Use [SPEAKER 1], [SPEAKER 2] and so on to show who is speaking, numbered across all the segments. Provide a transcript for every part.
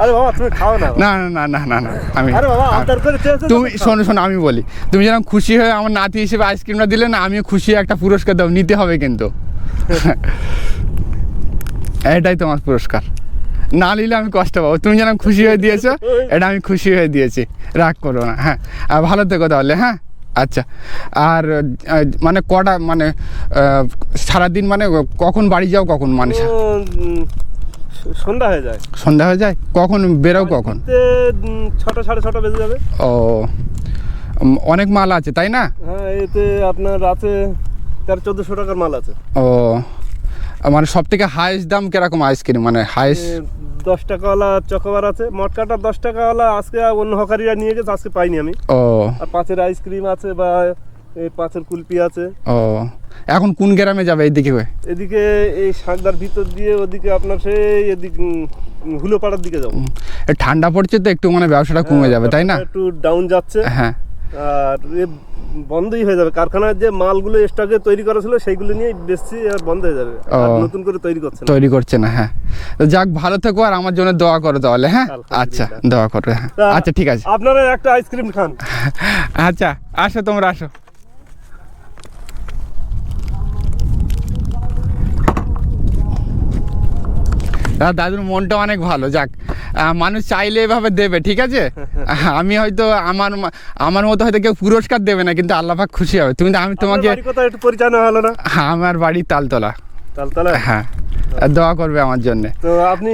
[SPEAKER 1] আরে বাবা তুমি খাও না।
[SPEAKER 2] না না না না না আমি
[SPEAKER 1] আরে বাবা আবদার করে
[SPEAKER 2] তুমি শোনো শোনো আমি বলি। তুমি যেরকম খুশি হয়ে আমার নাতি হিসেবে আইসক্রিমটা দিলে না আমিও খুশি একটা পুরস্কার দাও নিতে হবে কিন্তু। এটাই তোমার পুরস্কার। না নিলে আমি কষ্ট পাবো। তুমি যেন খুশি হয়ে দিয়েছ এটা আমি খুশি হয়ে দিয়েছি। রাগ করো না হ্যাঁ। আর ভালো থেকো তাহলে হ্যাঁ? আচ্ছা। আর মানে কটা মানে সারাদিন মানে কখন বাড়ি যাও কখন মানে
[SPEAKER 1] সন্ধ্যা হয়ে যায়।
[SPEAKER 2] সন্ধ্যা হয়ে যায়? কখন? বেরো কখন?
[SPEAKER 1] ছটা সাড়ে ছটা বেজে যাবে।
[SPEAKER 2] ও অনেক মাল আছে তাই না?
[SPEAKER 1] হ্যাঁ এতে আপনার আছে তেরো চোদ্দোশো টাকার মাল আছে।
[SPEAKER 2] ও মানে সব থেকে হাইস্ট দাম কীরকম আইসক্রিম মানে হাইস্ট
[SPEAKER 1] দশ টাকাওয়ালা চকোবার আছে মটকাটা দশ টাকাওয়ালা আজকে অন্য হকারিরা নিয়ে গেছে আজকে পাইনি আমি।
[SPEAKER 2] ও।
[SPEAKER 1] আর পাঁচের আইসক্রিম আছে বা এই পাঁচের কুলপি আছে।
[SPEAKER 2] ও এখন কোন গ্রামে যাবে এইদিকে হয়ে?
[SPEAKER 1] এদিকে এই সাঁকদার ভিতর দিয়ে ওদিকে আপনার সেই এদিক হুলোপাড়ার দিকে যাব।
[SPEAKER 2] ঠান্ডা পড়ছে তো একটু মানে ব্যবসাটা কমে যাবে তাই না?
[SPEAKER 1] একটু ডাউন যাচ্ছে।
[SPEAKER 2] হ্যাঁ।
[SPEAKER 1] আর বন্ধই হয়ে যাবে। কারখানার যে মালগুলো স্টকে তৈরি করা ছিল সেইগুলো নিয়ে বেশি আর বন্ধ হয়ে যাবে। নতুন করে তৈরি করছে না।
[SPEAKER 2] তৈরি করছে না হ্যাঁ। যাক ভালো থেকো আর আমার জন্য দোয়া করো তাহলে হ্যাঁ? আচ্ছা দোয়া করো হ্যাঁ। আচ্ছা ঠিক আছে।
[SPEAKER 1] আপনারা একটা আইসক্রিম খান।
[SPEAKER 2] আচ্ছা আসো তোমরা আসো। দাদুর মনটা অনেক ভালো যাক। মানুষ চাইলে এভাবে দেবে ঠিক আছে? আমি হয়তো আমার আমার মতো হয়তো কেউ পুরস্কার দেবে না কিন্তু আল্লাহ পাক খুশি হবে। তুমি আমি তোমাকে
[SPEAKER 1] নেওয়া হলো না?
[SPEAKER 2] হ্যাঁ, আমার বাড়ি তালতলা।
[SPEAKER 1] তালতলা?
[SPEAKER 2] হ্যাঁ দোয়া করবে আমার জন্যে।
[SPEAKER 1] তো আপনি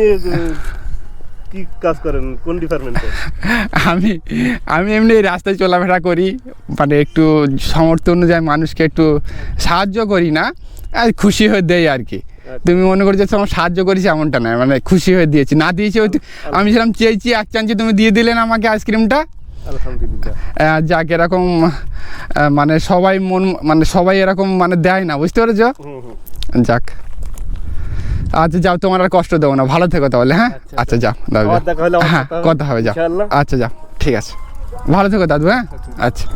[SPEAKER 1] কি কাজ করেন? কোন ডিপার্টমেন্টে?
[SPEAKER 2] আমি আমি এমনি রাস্তায় চলাফেরা করি মানে একটু সামর্থ্য অনুযায়ী মানুষকে একটু সাহায্য করি না আর খুশি হয়ে দেয় আর কি। তুমি মনে করছ তোমার সাহায্য করেছি এমনটা নয় মানে খুশি হয়ে দিয়েছি। না দিয়েছি হয়তো আমি সেরকম চেয়েছি এক চাঞ্চি তুমি দিয়ে দিলেন আমাকে আইসক্রিমটা? যাক এরকম মানে সবাই মন মানে সবাই এরকম মানে দেয় না বুঝতে পেরেছ? যাক। আচ্ছা যাও তোমার আর কষ্ট দেবো না ভালো থেকো তাহলে হ্যাঁ?
[SPEAKER 1] আচ্ছা,
[SPEAKER 2] আচ্ছা। যাও দাদু হ্যাঁ
[SPEAKER 1] কথা হবে।
[SPEAKER 2] যাও। আচ্ছা যাও ঠিক আছে। ভালো থেকো দাদু হ্যাঁ? আচ্ছা।